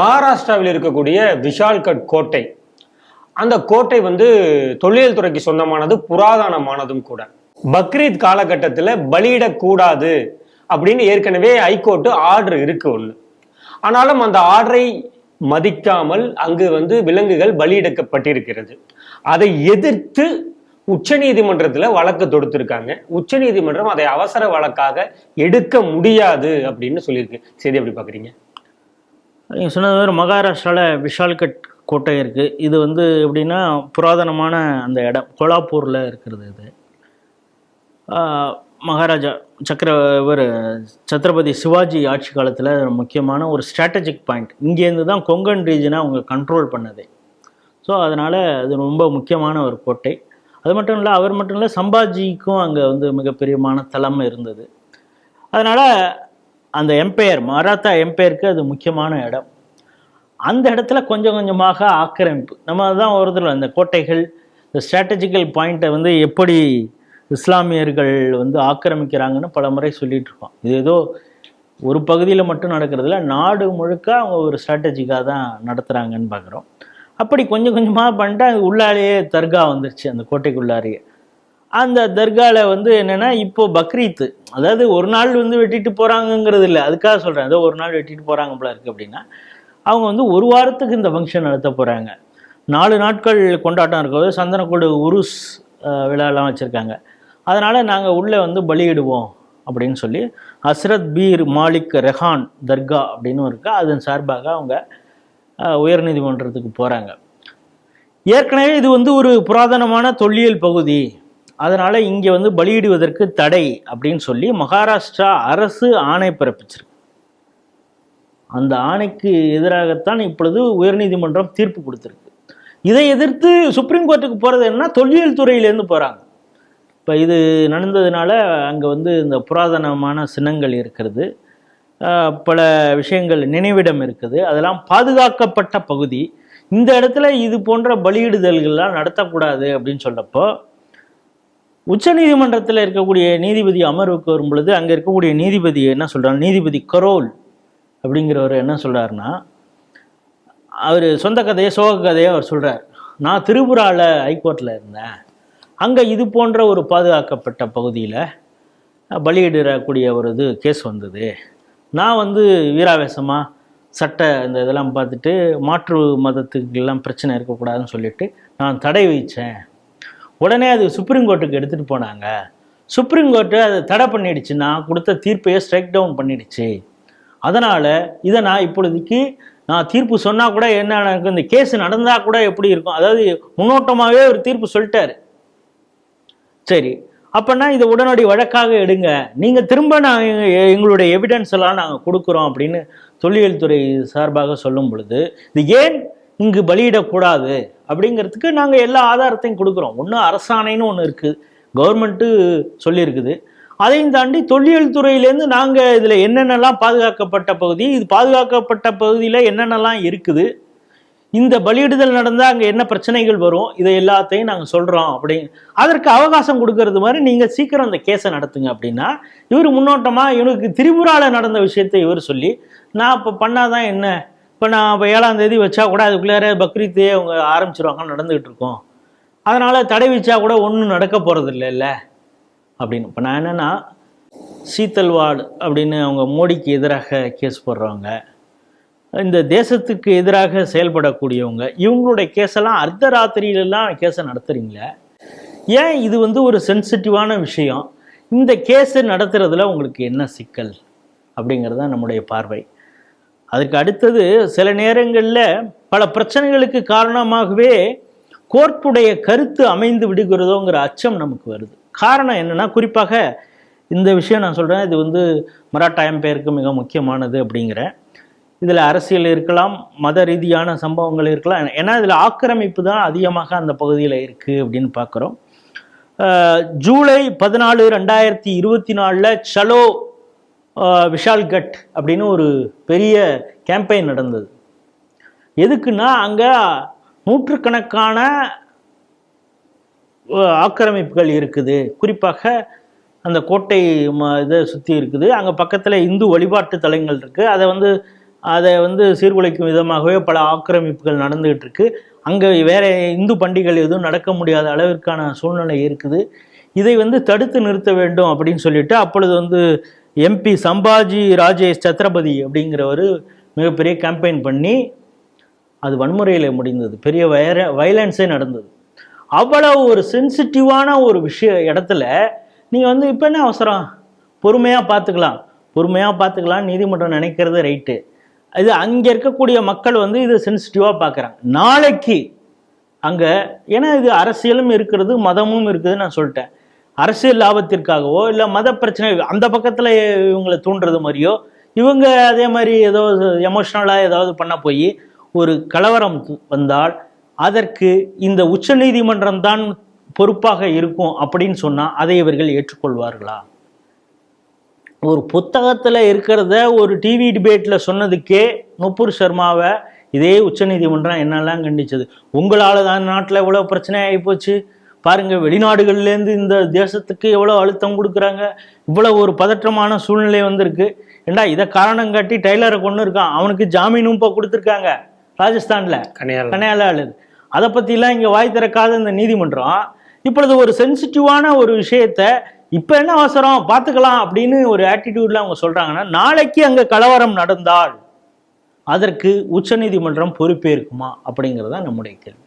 மகாராஷ்டிராவில் இருக்கக்கூடிய விஷால்கட் கோட்டை. அந்த கோட்டை வந்து தொழில் துறைக்கு சொந்தமானது புராதனமானதும் கூட. பக்ரீத் காலகட்டத்தில் பலியிடக்கூடாது அப்படின்னு ஏற்கனவே ஹைகோர்ட்டு ஆர்டர் இருக்கு ஒன்று ஆனாலும் அந்த ஆர்டரை மதிக்காமல் அங்கு வந்து விலங்குகள் பலியிடக்கப்பட்டிருக்கிறது. அதை எதிர்த்து உச்சநீதிமன்றத்துல வழக்கு தொடுத்திருக்காங்க. உச்சநீதிமன்றம் அதை அவசர வழக்காக எடுக்க முடியாது அப்படின்னு சொல்லியிருக்கு. சரி எப்படி பார்க்குறீங்க நீங்கள் சொன்னது மாதிரி மகாராஷ்டிராவில் விஷால்கட் கோட்டை இருக்குது இது வந்து எப்படின்னா புராதனமான அந்த இடம். கோலாப்பூரில் இருக்கிறது இது. மகாராஜா சக்கர இவர் சத்ரபதி சிவாஜி ஆட்சி காலத்தில் முக்கியமான ஒரு ஸ்ட்ராட்டஜிக் பாயிண்ட் இங்கேருந்து தான் கொங்கன் ரீஜனை அவங்க கண்ட்ரோல் பண்ணது. ஸோ அதனால் அது ரொம்ப முக்கியமான ஒரு கோட்டை. அது மட்டும் இல்லை அவர் மட்டும் இல்லை சம்பாஜிக்கும் அங்கே வந்து மிகப்பெரியமான தளம் இருந்தது. அதனால் அந்த எம்பையர் மராத்தா எம்பையருக்கு அது முக்கியமான இடம். அந்த இடத்துல கொஞ்சம் கொஞ்சமாக ஆக்கிரமிப்பு. நம்ம தான் ஒரு அந்த கோட்டைகள் இந்த ஸ்ட்ராட்டஜிக்கல் பாயிண்ட்டை வந்து எப்படி இஸ்லாமியர்கள் வந்து ஆக்கிரமிக்கிறாங்கன்னு பல முறை சொல்லிட்டு இருக்கோம். இது ஏதோ ஒரு பகுதியில் மட்டும் நடக்கிறதுல நாடு முழுக்க அவங்க ஒரு ஸ்ட்ராட்டஜிக்காக தான் நடத்துகிறாங்கன்னு பார்க்குறோம். அப்படி கொஞ்சம் கொஞ்சமாக பண்ணிட்டு அது உள்ளாலேயே தர்கா வந்துருச்சு அந்த கோட்டைக்குள்ளாரையே. அந்த தர்காவில் வந்து என்னென்னா இப்போ பக்ரீத்து. அதாவது ஒரு நாள் வந்து வெட்டிட்டு போகிறாங்கங்கிறது இல்லை. அதுக்காக சொல்கிறேன் ஏதோ ஒரு நாள் வெட்டிட்டு போகிறாங்க போல இருக்குது அப்படின்னா அவங்க வந்து ஒரு வாரத்துக்கு இந்த ஃபங்க்ஷன் நடத்த போகிறாங்க நாலு நாட்கள் கொண்டாட்டம் இருக்கிறது சந்தனக்கூடு உருஸ் விழாலாம் வச்சுருக்காங்க. அதனால் நாங்கள் உள்ளே வந்து பலியிடுவோம் அப்படின்னு சொல்லி ஹஸ்ரத் பீர் மாலிக் ரெஹான் தர்கா அப்படின்னு இருக்கா. அதன் சார்பாக அவங்க உயர்நீதிமன்றத்துக்கு போகிறாங்க ஏற்கனவே இது வந்து ஒரு புராதனமான தொல்லியல் பகுதி. அதனால் இங்கே வந்து பலியிடுவதற்கு தடை அப்படின்னு சொல்லி மகாராஷ்டிரா அரசு ஆணை பிறப்பிச்சிருக்கு. அந்த ஆணைக்கு எதிராகத்தான் இப்பொழுது உயர்நீதிமன்றம் தீர்ப்பு கொடுத்துருக்கு. இதை எதிர்த்து சுப்ரீம் கோர்ட்டுக்கு போகிறது என்ன தொல்லியல் துறையிலேருந்து போகிறாங்க இப்போ இது நடந்ததுனால அங்கே வந்து இந்த புராதனமான சின்னங்கள் இருக்கிறது. பல விஷயங்கள் நினைவிடம் இருக்குது. அதெல்லாம் பாதுகாக்கப்பட்ட பகுதி. இந்த இடத்துல இது போன்ற பலியிடுதல்கள்லாம் நடத்தக்கூடாது அப்படின்னு உச்ச உச்சநீதிமன்றத்தில் இருக்கக்கூடிய நீதிபதி அமர்வுக்கு வரும் பொழுது அங்கே இருக்கக்கூடிய நீதிபதி என்ன சொல்கிறார் நீதிபதி கரோல் அப்படிங்கிறவர் என்ன சொல்கிறாருன்னா அவர் சொந்த கதையை சோக கதையை அவர் சொல்கிறார் நான் திரிபுராவில் ஹைகோர்ட்டில் இருந்தேன். அங்கே இது போன்ற ஒரு பாதுகாக்கப்பட்ட பகுதியில் பலியிடக்கூடிய ஒரு இது கேஸ் வந்தது. நான் வந்து வீராவேசமாக சட்ட இந்த இதெல்லாம் பார்த்துட்டு மாற்று மதத்துக்கெல்லாம் பிரச்சனை இருக்கக்கூடாதுன்னு சொல்லிட்டு நான் தடை வைச்சேன். உடனே அது சுப்ரீம் கோர்ட்டுக்கு எடுத்துகிட்டு போனாங்க. சுப்ரீம் கோர்ட்டு அதை தடை பண்ணிடுச்சு நான் கொடுத்த தீர்ப்பையே ஸ்ட்ரைக் டவுன் பண்ணிடுச்சு. அதனால் இதை நான் இப்பொழுதைக்கு நான் தீர்ப்பு சொன்னால் கூட என்ன இந்த கேஸ் நடந்தால் கூட எப்படி இருக்கும்? அதாவது முன்னோட்டமாகவே ஒரு தீர்ப்பு சொல்லிட்டாரு. சரி அப்போனா இதை உடனடி வழக்காக எடுங்க. நீங்கள் திரும்ப நான் எங்களுடைய எவிடன்ஸ் எல்லாம் நாங்கள் கொடுக்குறோம் அப்படின்னு தொல்லியல் துறை சார்பாக சொல்லும் பொழுது இது ஏன் இங்கு பலியிடக்கூடாது. அப்படிங்கிறதுக்கு நாங்கள் எல்லா ஆதாரத்தையும் கொடுக்குறோம். ஒன்று அரசாணைன்னு ஒன்று இருக்குது கவர்மெண்ட்டு சொல்லியிருக்குது. அதையும் தாண்டி தொல்லியல் துறையிலேருந்து நாங்கள் இதில் என்னென்னலாம் பாதுகாக்கப்பட்ட பகுதி இது பாதுகாக்கப்பட்ட பகுதியில் என்னென்னலாம் இருக்குது இந்த பலியிடுதல் நடந்தால் அங்கே என்ன பிரச்சனைகள் வரும் இதை எல்லாத்தையும் நாங்கள் சொல்கிறோம் அப்படின்னு அதற்கு அவகாசம் கொடுக்கறது மாதிரி நீங்கள் சீக்கிரம் அந்த கேஸை நடத்துங்க அப்படின்னா இவர் முன்னோட்டமாக இவனுக்கு திரிபுராவில் நடந்த விஷயத்தை இவர் சொல்லி நான் இப்போ பண்ணாதான் என்ன இப்போ நான் இப்போ ஏழாம் தேதி வச்சா கூட அதுக்குள்ளார பக்ரீத்தே அவங்க ஆரம்பிச்சிருவாங்க நடந்துகிட்டு இருக்கோம். அதனால் தடை வச்சா கூட ஒன்றும் நடக்க போகிறது இல்லைல்ல அப்படின்னு. இப்போ நான் என்னென்னா சீத்தல்வாடு அப்படின்னு அவங்க மோடிக்கு எதிராக கேஸ் போடுறவங்க இந்த தேசத்துக்கு எதிராக செயல்படக்கூடியவங்க இவங்களுடைய கேஸெல்லாம் அர்த்த ராத்திரியிலலாம் கேஸை நடத்துகிறீங்களே ஏன் இது வந்து ஒரு சென்சிட்டிவான விஷயம்? இந்த கேஸை நடத்துகிறதுல உங்களுக்கு என்ன சிக்கல்? அப்படிங்கிறது தான் நம்முடைய பார்வை. அதுக்கு அடுத்தது சில நேரங்களில் பல பிரச்சனைகளுக்கு காரணமாகவே கோர்ட்டுடைய கருத்து அமைந்து விடுகிறதோங்கிற அச்சம் நமக்கு வருது. காரணம் என்னன்னா குறிப்பாக இந்த விஷயம் நான் சொல்கிறேன் இது வந்து மராட்டா எம்பையருக்கு மிக முக்கியமானது அப்படிங்கிறேன் இதில் அரசியல் இருக்கலாம் மத ரீதியான சம்பவங்கள் இருக்கலாம். ஏன்னா இதில் ஆக்கிரமிப்பு தான் அதிகமாக அந்த பகுதியில் இருக்குது அப்படின்னு பார்க்குறோம். ஜூலை பதினாலு ரெண்டாயிரத்தி இருபத்தி நாலில் சலோ விஷால் கட் அப்படின்னு ஒரு பெரிய கேம்பெயின் நடந்தது. எதுக்குன்னா அங்கே நூற்றுக்கணக்கான ஆக்கிரமிப்புகள் இருக்குது. குறிப்பாக அந்த கோட்டை ம இதை சுற்றி இருக்குது. அங்கே பக்கத்தில் இந்து வழிபாட்டு தலங்கள் இருக்குது அதை வந்து அதை வந்து சீர்குலைக்கும் விதமாகவே பல ஆக்கிரமிப்புகள் நடந்துகிட்டு இருக்கு. அங்கே வேற இந்து பண்டிகைகள் எதுவும் நடக்க முடியாத அளவிற்கான சூழ்நிலை இருக்குது. இதை வந்து தடுத்து நிறுத்த வேண்டும் அப்படின்னு சொல்லிட்டு அப்பொழுது வந்து எம்பி சம்பாஜி ராஜேஷ் சத்ரபதி அப்படிங்கிறவர் மிகப்பெரிய கேம்பெயின் பண்ணி அது வன்முறையில் முடிந்தது. பெரிய வயர வயலன்ஸே நடந்தது. அவ்வளவு ஒரு சென்சிட்டிவான ஒரு விஷய இடத்துல நீங்கள் வந்து இப்போ என்ன அவசரம்? பொறுமையாக பார்த்துக்கலாம் பொறுமையாக பார்த்துக்கலாம் நீதிமன்றம் நினைக்கிறது ரைட்டு இது அங்கே இருக்கக்கூடிய மக்கள் வந்து இது சென்சிட்டிவாக பார்க்குறாங்க நாளைக்கு அங்கே ஏன்னா இது அரசியலும் இருக்கிறது மதமும் இருக்குதுன்னு நான் சொல்லிட்டேன். அரசியல் லாபத்திற்காகவோ இல்லை மத பிரச்சனை அந்த பக்கத்தில் இவங்களை தூண்டுறது மாதிரியோ இவங்க அதே மாதிரி ஏதோ எமோஷ்னலாக ஏதாவது பண்ண போய் ஒரு கலவரம் வந்தால் அதற்கு இந்த உச்சநீதிமன்றம் தான் பொறுப்பாக இருக்கும் அப்படின்னு சொன்னால் அதை இவர்கள் ஏற்றுக்கொள்வார்களா? ஒரு புத்தகத்தில் இருக்கிறத ஒரு டிவி டிபேட்டில் சொன்னதுக்கே நுப்பூர் சர்மாவை இதே உச்சநீதிமன்றம் என்னெல்லாம் கண்டிச்சது? உங்களால் தான் நாட்டில் இவ்வளோ பிரச்சனை ஆகிப்போச்சு பாருங்க வெளிநாடுகள்லேருந்து இந்த தேசத்துக்கு எவ்வளோ அழுத்தம் கொடுக்குறாங்க இவ்வளோ ஒரு பதற்றமான சூழ்நிலை வந்திருக்கு. ஏண்டா இதை காரணம் காட்டி டெய்லரை கொண்டு இருக்கான் அவனுக்கு ஜாமீனும் இப்போ கொடுத்துருக்காங்க ராஜஸ்தானில். கனையாளர் அதை. பற்றிலாம் இங்கே வாய் திறக்காத இந்த நீதிமன்றம் இப்பொழுது ஒரு சென்சிட்டிவான ஒரு விஷயத்த இப்போ என்ன அவசரம் பார்த்துக்கலாம் அப்படின்னு ஒரு ஆட்டிடியூட்ல அவங்க சொல்றாங்கன்னா நாளைக்கு அங்கே கலவரம் நடந்தால் அதற்கு உச்சநீதிமன்றம் பொறுப்பேற்குமா அப்படிங்கிறது தான் நம்முடைய கேள்வி.